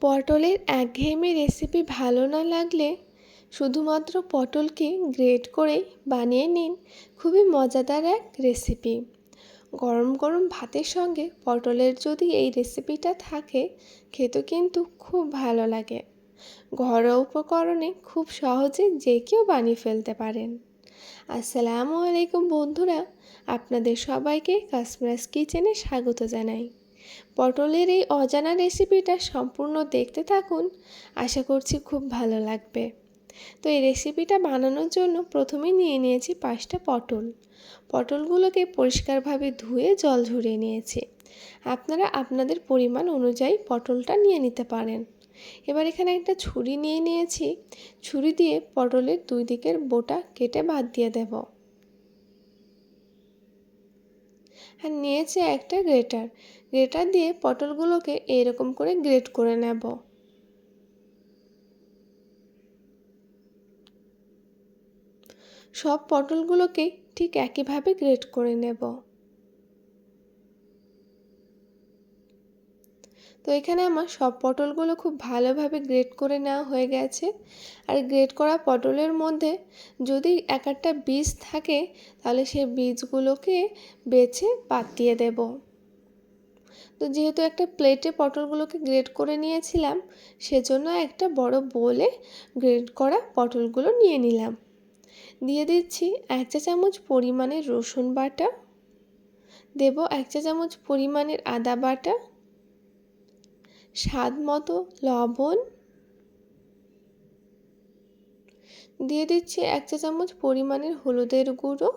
পটলের একঘেয়েমি রেসিপি ভালো না লাগলে শুধুমাত্র পটলকে গ্রেট করেই বানিয়ে নিন খুবই মজাদার এক রেসিপি গরম গরম ভাতের সঙ্গে পটলের যদি এই রেসিপিটা থাকে, খেতে কিন্তু খুব ভালো লাগে। ঘরোয়া উপকরণে খুব সহজে যে কেউ বানিয়ে ফেলতে পারেন। আসসালামু আলাইকুম বন্ধুরা, আপনাদের সবাইকে কাশ্মীরাস কিচেনে স্বাগত জানাই। পটলের এই অজানা রেসিপিটা সম্পূর্ণ দেখতে থাকুন। আশা করছি খুব ভালো লাগবে। তো এই রেসিপিটা বানানোর জন্য প্রথমেই নিয়ে নিয়েছি পাঁচটা পটল। পটলগুলোকে পরিষ্কারভাবে ধুয়ে জল ঝরিয়ে নিয়েছি। আপনারা আপনাদের পরিমাণ অনুযায়ী পটলটা নিয়ে নিতে পারেন। এবার এখানে একটা ছুরি নিয়ে নিয়েছি। ছুরি দিয়ে পটলের দুই দিকের বোটা কেটে বাদ দিয়ে দেব। আর নিয়েছি একটা গ্রেটার। গ্রেটার দিয়ে পটলগুলোকে এরকম করে গ্রেট করে নেব। সব পটলগুলোকে ঠিক একইভাবে গ্রেট করে নেব। তো এখানে আমার সব পটলগুলো খুব ভালোভাবে গ্রেট করে নেওয়া হয়ে গেছে। আর গ্রেট করা পটলের মধ্যে যদি এক একটা বীজ থাকে, তাহলে সেই বীজগুলোকে বেছে বাদ দিয়ে দেব। তো যেহেতু একটা প্লেটে পটলগুলোকে গ্রেড করে নিয়েছিলাম, সেজন্য একটা বড় বোলে গ্রেড করা পটলগুলো নিয়ে নিলাম। দিয়ে দিচ্ছি এক চা চামচ পরিমাণের রসুন বাটা। দেব এক চা চামচ পরিমাণের আদা বাটা। স্বাদ মতো লবণ দিয়ে দিচ্ছি এক চা চামচ পরিমাণের হলুদের গুঁড়ো,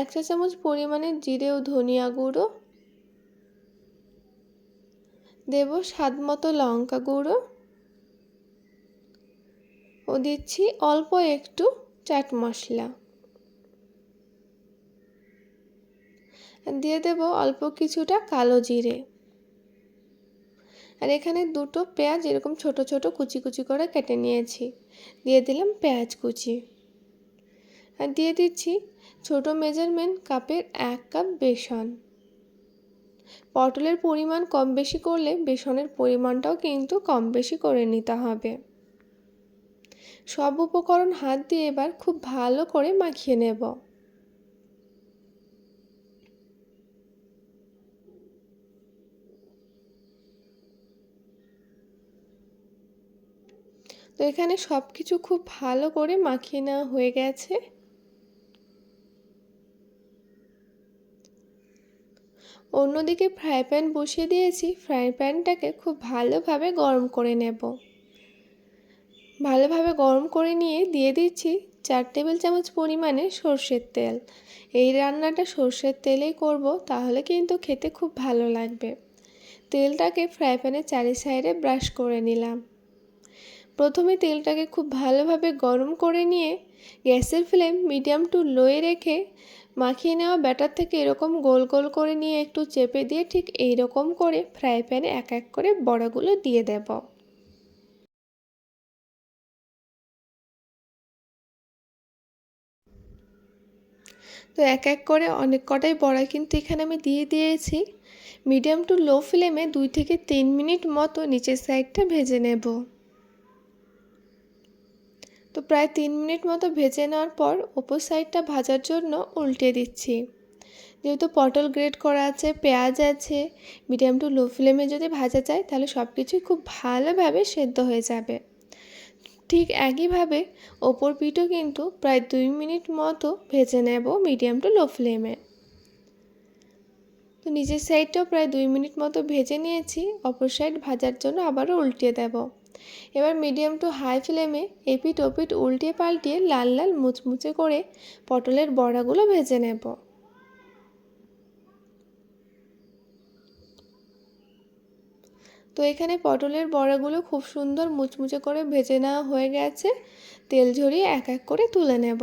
এক চা চামচ পরিমাণের জিরে ও ধনিয়া গুঁড়ো, দেব স্বাদ মতো লঙ্কা গুঁড়ো ও দিচ্ছি অল্প একটু চাট মশলা। দিয়ে দেব অল্প কিছুটা কালো জিরে। আর এখানে দুটো পেঁয়াজ এরকম ছোট ছোট কুচি কুচি করে কেটে নিয়েছি। দিয়ে দিলাম পেঁয়াজ কুচি। আর দিয়ে দিচ্ছি ছোট মেজারমেন্ট কাপের এক কাপ বেসন। পটলের পরিমাণ কম বেশি করলে বেসনের পরিমাণটাও কিন্তু কম বেশি করে নিতে হবে। সব উপকরণ হাত দিয়ে এবার খুব ভালো করে মাখিয়ে নেব। তো এখানে সব কিছু খুব ভালো করে মাখিয়ে নেওয়া হয়ে গেছে। অন্যদিকে ফ্রাই প্যান বসিয়ে দিয়েছি, ফ্রাই প্যানটাকে খুব ভালোভাবে গরম করে নেব। ভালোভাবে গরম করে নিয়ে দিয়ে দিচ্ছি চার টেবিল চামচ পরিমাণে সর্ষের তেল। এই রান্নাটা সর্ষের তেলেই করব, তাহলে কিন্তু খেতে খুব ভালো লাগবে। তেলটাকে ফ্রাই প্যানের চারি সাইডে ব্রাশ করে নিলাম। প্রথমে তেলটাকে খুব ভালোভাবে গরম করে নিয়ে গ্যাসের ফ্লেম মিডিয়াম টু লোয়ে রেখে মাখিয়ে নেওয়া ব্যাটার থেকে এরকম গোল গোল করে নিয়ে একটু চেপে দিয়ে ঠিক এই রকম করে ফ্রাই প্যানে এক এক করে বড়াগুলো দিয়ে দেব। তো এক এক করে অনেক কটাই বড়া কিন্তু এখানে আমি দিয়ে দিয়েছি। মিডিয়াম টু লো ফ্লেমে দুই থেকে তিন মিনিট মতো নিচের সাইডটা ভেজে নেব। তো প্রায় তিন মিনিট মতো ভেজে নেওয়ার পর ওপর সাইডটা ভাজার জন্য উল্টে দিচ্ছি। যেহেতু পটল গ্রেট করা আছে, পেঁয়াজ আছে মিডিয়াম টু লো ফ্লেমে যদি ভাজা যায়, তাহলে সব কিছুই খুব ভালোভাবে সেদ্ধ হয়ে যাবে। ঠিক একইভাবে ওপর পিঠও কিন্তু প্রায় দুই মিনিট মতো ভেজে নেব মিডিয়াম টু লো ফ্লেমে তো নিচের সাইডটাও প্রায় দুই মিনিট মতো ভেজে নিয়েছি, অপর সাইড ভাজার জন্য আবারও উল্টিয়ে দেব। এবার মিডিয়াম টু হাই ফ্লেমে এপিট ওপিট উল্টিয়ে পাল্টিয়ে লাল লাল মুচমুচে করে পটলের বড়াগুলো ভেজে নেব। তো এখানে পটলের বড়াগুলো খুব সুন্দর মুচমুচে করে ভেজে নেওয়া হয়ে গেছে। তেল ঝরিয়ে এক এক করে তুলে নেব।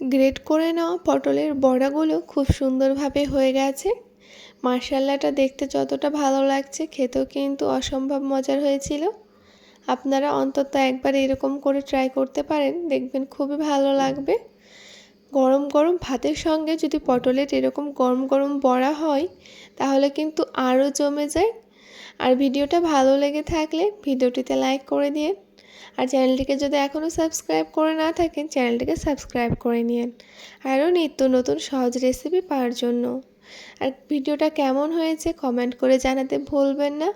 গ্রেট করে নেওয়া পটলের বড়াগুলো, খুব সুন্দরভাবে হয়ে গেছে। মার্শাল্লাটা দেখতে যতটা ভালো লাগছে, খেতেও কিন্তু অসম্ভব মজার হয়েছিল। আপনারা অন্তত একবার এরকম করে ট্রাই করতে পারেন, দেখবেন খুবই ভালো লাগবে। গরম গরম ভাতের সঙ্গে যদি পটলের এরকম গরম গরম বড়া হয়, তাহলে কিন্তু আরও জমে যায়। আর ভিডিওটা ভালো লেগে থাকলে ভিডিওটিতে লাইক করে দিয়ে আর চ্যানেলটিকে যদি এখনও সাবস্ক্রাইব করে না থাকেন, চ্যানেলটিকে সাবস্ক্রাইব করে নিন। আরও নিত্য নতুন সহজ রেসিপি পাওয়ার জন্য। আর ভিডিওটা কেমন হয়েছে কমেন্ট করে জানাতে ভুলবেন না।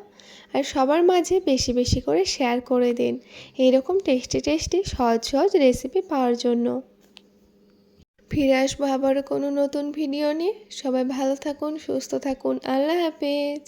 আর সবার মাঝে বেশি বেশি করে শেয়ার করে দিন। এইরকম টেস্টি টেস্টি সহজ সহজ রেসিপি পাওয়ার জন্য। ফিরে আসব আবারও কোনো নতুন ভিডিও নিয়ে। সবাই ভালো থাকুন, সুস্থ থাকুন। আল্লাহ হাফেজ।